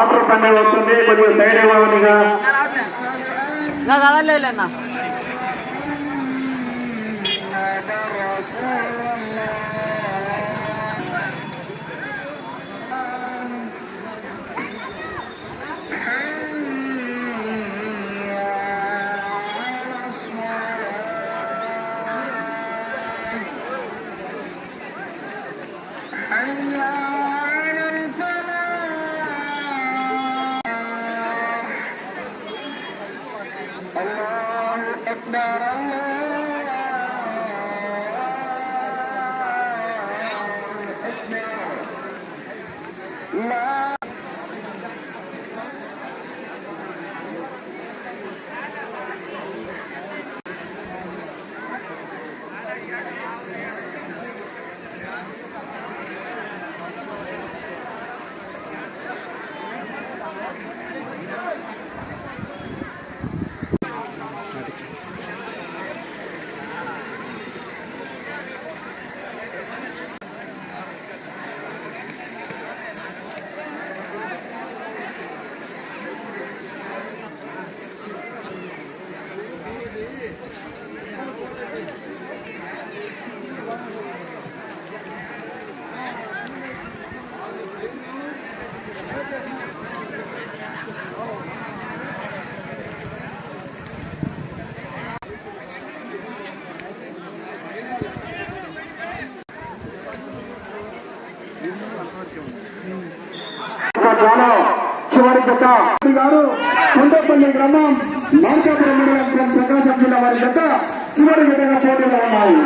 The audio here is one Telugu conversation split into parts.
వాటర్ పండే వస్తుంది కొద్దిగా సైడ్ Allah Akbar Allah గ్రామం చివరి జత. గారు కొండపల్లి గ్రామం మార్కాపురం మండలం ప్రకాశం జిల్లా వారి జత చివరి జతగా పోటీలో ఉన్నాయి.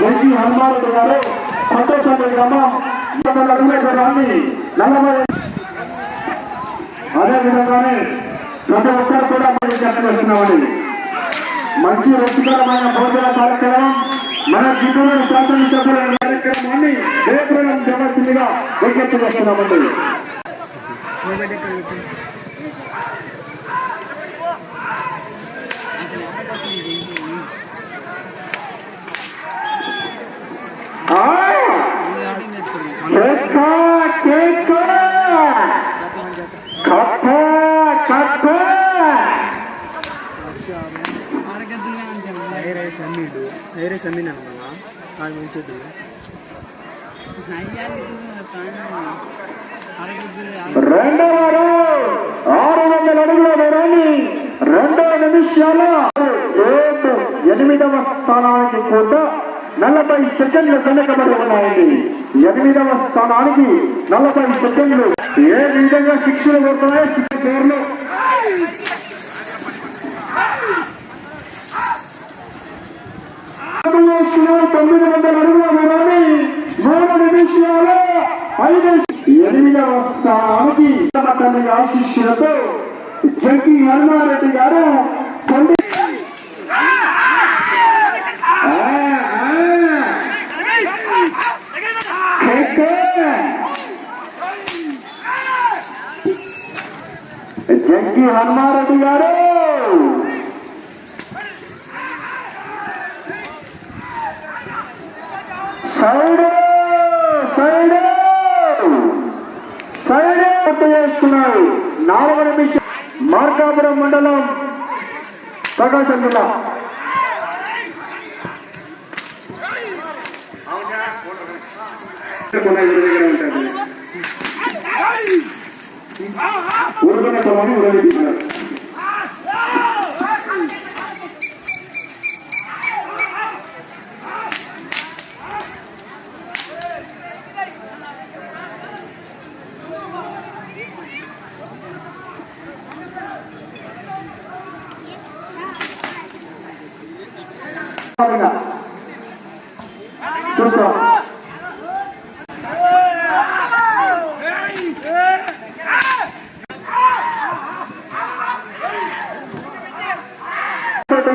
జడ్జి హనుమారెడ్డి గారు సంతోషపల్లి గ్రామం అడుగులేకరాన్ని నలభై అదేవిధంగానే ప్రతి ఒక్కరు కూడా మనం చెప్పవస్తున్నామని మంచి రుచికరమైన భోజన కార్యక్రమం మన జిల్లాలో శాసనసభ్యుల కార్యక్రమాన్ని రేపురం జమసిందిగా విజ్ఞప్తి చేస్తున్నామండి ఆ! కేక, కేక! కప్ప, కప్ప! రెండవ రౌండ్ ఆరు వందల అడుగుల దూరాన్ని రెండవ నిమిషాల ఏడు ఎనిమిదవ స్థానానికి కూడా నలభై సెకండ్లు వెనకబడి ఉన్నాయండి ఎనిమిదవ స్థానానికి నలభై సెకండ్లు ఏ విధంగా శిక్షలు పడుతున్నాయో శిక్ష పేర్లు తొమ్మిది వందల అడుగుల దూరాన్ని మూడు నిమిషాల ఐదు తల్లి ఆశిష్యులతో జంకి హనుమారెడ్డి గారు కొండి జంకి హనుమారెడ్డి గారు. సైడ్ నాలుగు నిమిషం మార్కాపురం మండలం ప్రకాశం జిల్లా ఉరుకున్న క్రమాన్ని చూస్తాం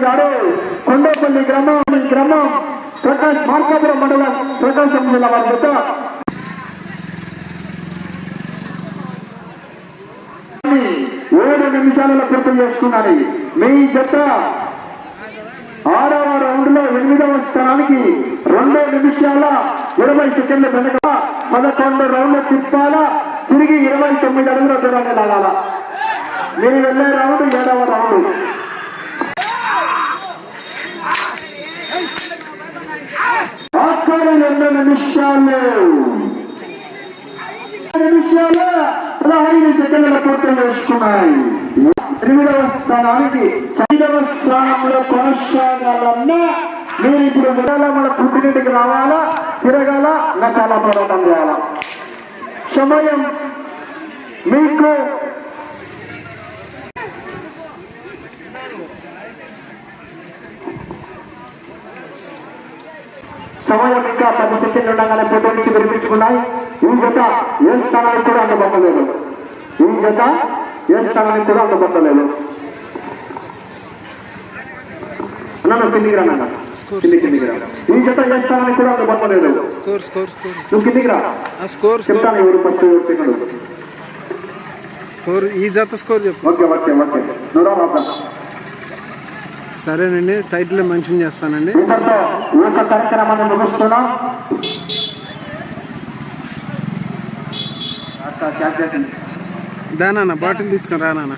గారు కొండపల్లి గ్రామం గ్రామం ప్రకాశ్ మార్కాపురం మండలం ప్రకాశం జిల్లా వారి జత ఏడు నిమిషాలలో పూర్తి చేసుకున్నాను. మీ జత ఆరవ ఎనిమిదవ స్థానానికి రెండో నిమిషాల ఇరవై సెకండ్ల వెనక పదకొండు రౌండ్ల తిప్పాల. తిరిగి ఇరవై తొమ్మిది అడుగుల దూరాన్ని లాగాల. మీరు వెళ్ళే రౌండ్ ఏడవ రౌండ్. ఆఖరి రెండు నిమిషాలు. నిమిషాలు పదహైదు సెకండ్ల పూర్తి చేసుకున్నాయి. ఎనిమిదవ స్థానానికి ఐదవ స్థానంలో కొనసాగాలన్నా మీరు ఇప్పుడు విడాల మన పుట్టినింటికి రావాలా తిరగాల ఇంకా చాలా పోరాటం చేయాలా? సమయం మీకు సమయం ఇంకా పది సెకండ్లు ఉండగానే ఫోటో నుంచి వినిపించుకున్నాయి. ఈ జత ఏ స్థానానికి కూడా అందుబట్టలేదు. ఈ జత ఏ స్థానానికి కూడా అందుబట్టలేదు. అన్న కిందికి రా నాన్న. కింది కిందికి రా ఈ జత ఏ స్థానానికి కూడా అందుబట్టలేదు స్కోర్ స్కోర్ స్కోర్ నువ్వు కిందికి రా. ఆ స్కోర్ స్కోర్ చెప్తాను ఎవరు ఫస్ట్ ఎవరు సెకండ్ స్కోర్ ఈ జత స్కోర్ చెప్పు. Okay okay okay. నువ్వు రా బాబా సరేనండి టైటిల్ మెన్షన్ చేస్తానండి. కార్యక్రమాన్ని ముగిస్తున్నాం. దానా బాటిల్ తీసుకుని రానా